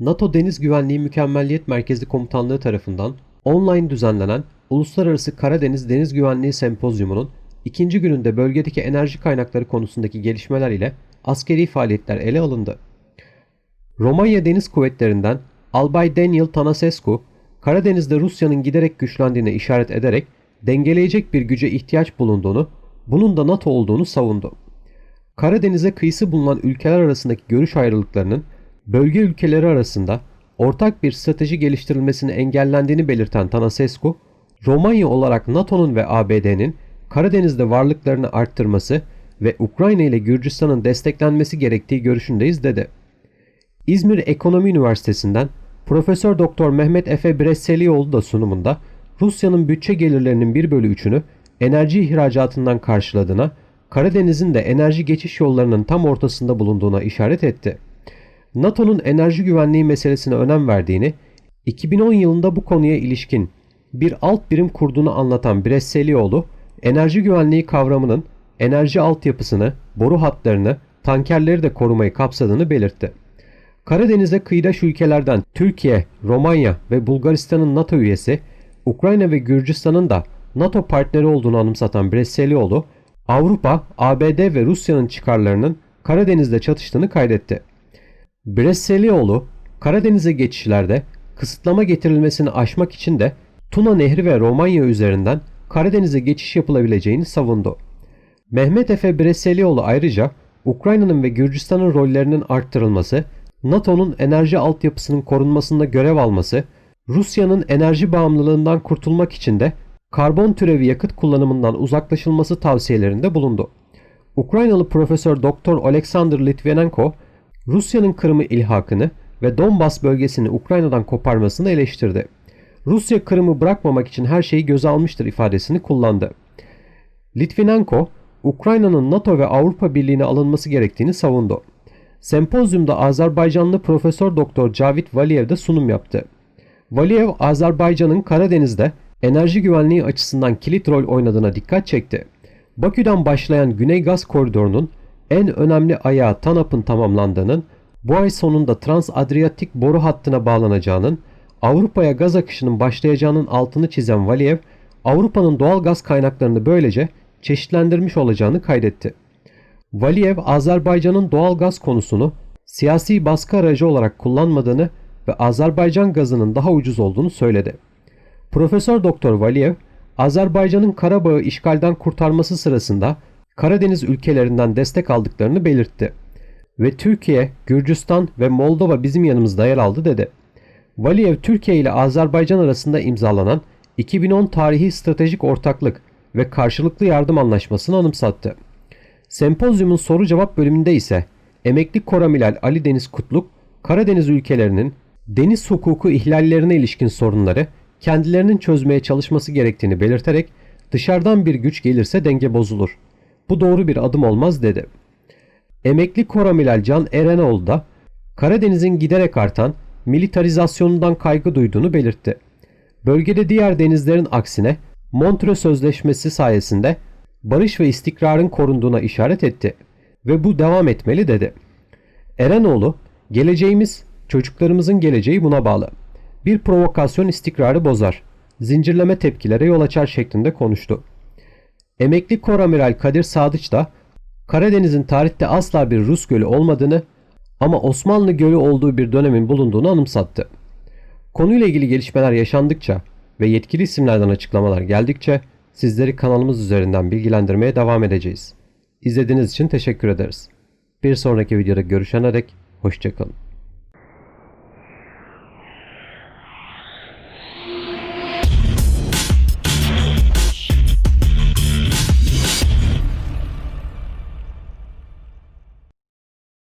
NATO Deniz Güvenliği Mükemmelliyet Merkezi Komutanlığı tarafından online düzenlenen Uluslararası Karadeniz Deniz Güvenliği Sempozyumu'nun ikinci gününde bölgedeki enerji kaynakları konusundaki gelişmeler ile askeri faaliyetler ele alındı. Romanya Deniz Kuvvetleri'nden Albay Daniel Tanasescu, Karadeniz'de Rusya'nın giderek güçlendiğine işaret ederek dengeleyecek bir güce ihtiyaç bulunduğunu, bunun da NATO olduğunu savundu. Karadeniz'e kıyısı bulunan ülkeler arasındaki görüş ayrılıklarının bölge ülkeleri arasında ortak bir strateji geliştirilmesini engellendiğini belirten Tanasescu, Romanya olarak NATO'nun ve ABD'nin Karadeniz'de varlıklarını arttırması ve Ukrayna ile Gürcistan'ın desteklenmesi gerektiği görüşündeyiz dedi. İzmir Ekonomi Üniversitesi'nden Profesör Doktor Mehmet Efe Bresselioğlu da sunumunda Rusya'nın bütçe gelirlerinin 1 bölü 3'ünü enerji ihracatından karşıladığına, Karadeniz'in de enerji geçiş yollarının tam ortasında bulunduğuna işaret etti. NATO'nun enerji güvenliği meselesine önem verdiğini, 2010 yılında bu konuya ilişkin bir alt birim kurduğunu anlatan Bresselioğlu, enerji güvenliği kavramının enerji altyapısını, boru hatlarını, tankerleri de korumayı kapsadığını belirtti. Karadeniz'e kıyıdaş ülkelerden Türkiye, Romanya ve Bulgaristan'ın NATO üyesi, Ukrayna ve Gürcistan'ın da NATO partneri olduğunu anımsatan Bresselioğlu, Avrupa, ABD ve Rusya'nın çıkarlarının Karadeniz'de çatıştığını kaydetti. Bresselioğlu, Karadeniz'e geçişlerde kısıtlama getirilmesini aşmak için de Tuna Nehri ve Romanya üzerinden Karadeniz'e geçiş yapılabileceğini savundu. Mehmet Efe Bresselioğlu ayrıca Ukrayna'nın ve Gürcistan'ın rollerinin arttırılması, NATO'nun enerji altyapısının korunmasında görev alması, Rusya'nın enerji bağımlılığından kurtulmak için de karbon türevi yakıt kullanımından uzaklaşılması tavsiyelerinde bulundu. Ukraynalı Profesör Doktor Oleksandr Litvinenko, Rusya'nın Kırım'ı ilhakını ve Donbas bölgesini Ukrayna'dan koparmasını eleştirdi. Rusya Kırım'ı bırakmamak için her şeyi göze almıştır ifadesini kullandı. Litvinenko, Ukrayna'nın NATO ve Avrupa Birliği'ne alınması gerektiğini savundu. Sempozyumda Azerbaycanlı Profesör Doktor Cavit Valiyev de sunum yaptı. Valiyev, Azerbaycan'ın Karadeniz'de enerji güvenliği açısından kilit rol oynadığına dikkat çekti. Bakü'den başlayan Güney Gaz Koridoru'nun en önemli ayağı TANAP'ın tamamlandığının, bu ay sonunda Trans-Adriyatik boru hattına bağlanacağının, Avrupa'ya gaz akışının başlayacağının altını çizen Valiyev, Avrupa'nın doğal gaz kaynaklarını böylece çeşitlendirmiş olacağını kaydetti. Valiyev, Azerbaycan'ın doğal gaz konusunu siyasi baskı aracı olarak kullanmadığını ve Azerbaycan gazının daha ucuz olduğunu söyledi. Profesör Doktor Valiyev, Azerbaycan'ın Karabağ'ı işgalden kurtarması sırasında Karadeniz ülkelerinden destek aldıklarını belirtti. Ve Türkiye, Gürcistan ve Moldova bizim yanımızda yer aldı dedi. Valiyev, Türkiye ile Azerbaycan arasında imzalanan 2010 tarihi stratejik ortaklık ve karşılıklı yardım anlaşmasını anımsattı. Sempozyumun soru cevap bölümünde ise emekli koramiral Ali Deniz Kutluk, Karadeniz ülkelerinin deniz hukuku ihlallerine ilişkin sorunları kendilerinin çözmeye çalışması gerektiğini belirterek dışarıdan bir güç gelirse denge bozulur. Bu doğru bir adım olmaz dedi. Emekli koramiral Can Erenoğlu da Karadeniz'in giderek artan militarizasyonundan kaygı duyduğunu belirtti. Bölgede diğer denizlerin aksine Montreux Sözleşmesi sayesinde barış ve istikrarın korunduğuna işaret etti ve bu devam etmeli dedi. Erenoğlu, geleceğimiz, çocuklarımızın geleceği buna bağlı. Bir provokasyon istikrarı bozar, zincirleme tepkilere yol açar şeklinde konuştu. Emekli Koramiral Kadir Sadıç da Karadeniz'in tarihte asla bir Rus gölü olmadığını ama Osmanlı gölü olduğu bir dönemin bulunduğunu anımsattı. Konuyla ilgili gelişmeler yaşandıkça ve yetkili isimlerden açıklamalar geldikçe sizleri kanalımız üzerinden bilgilendirmeye devam edeceğiz. İzlediğiniz için teşekkür ederiz. Bir sonraki videoda görüşene dek hoşçakalın.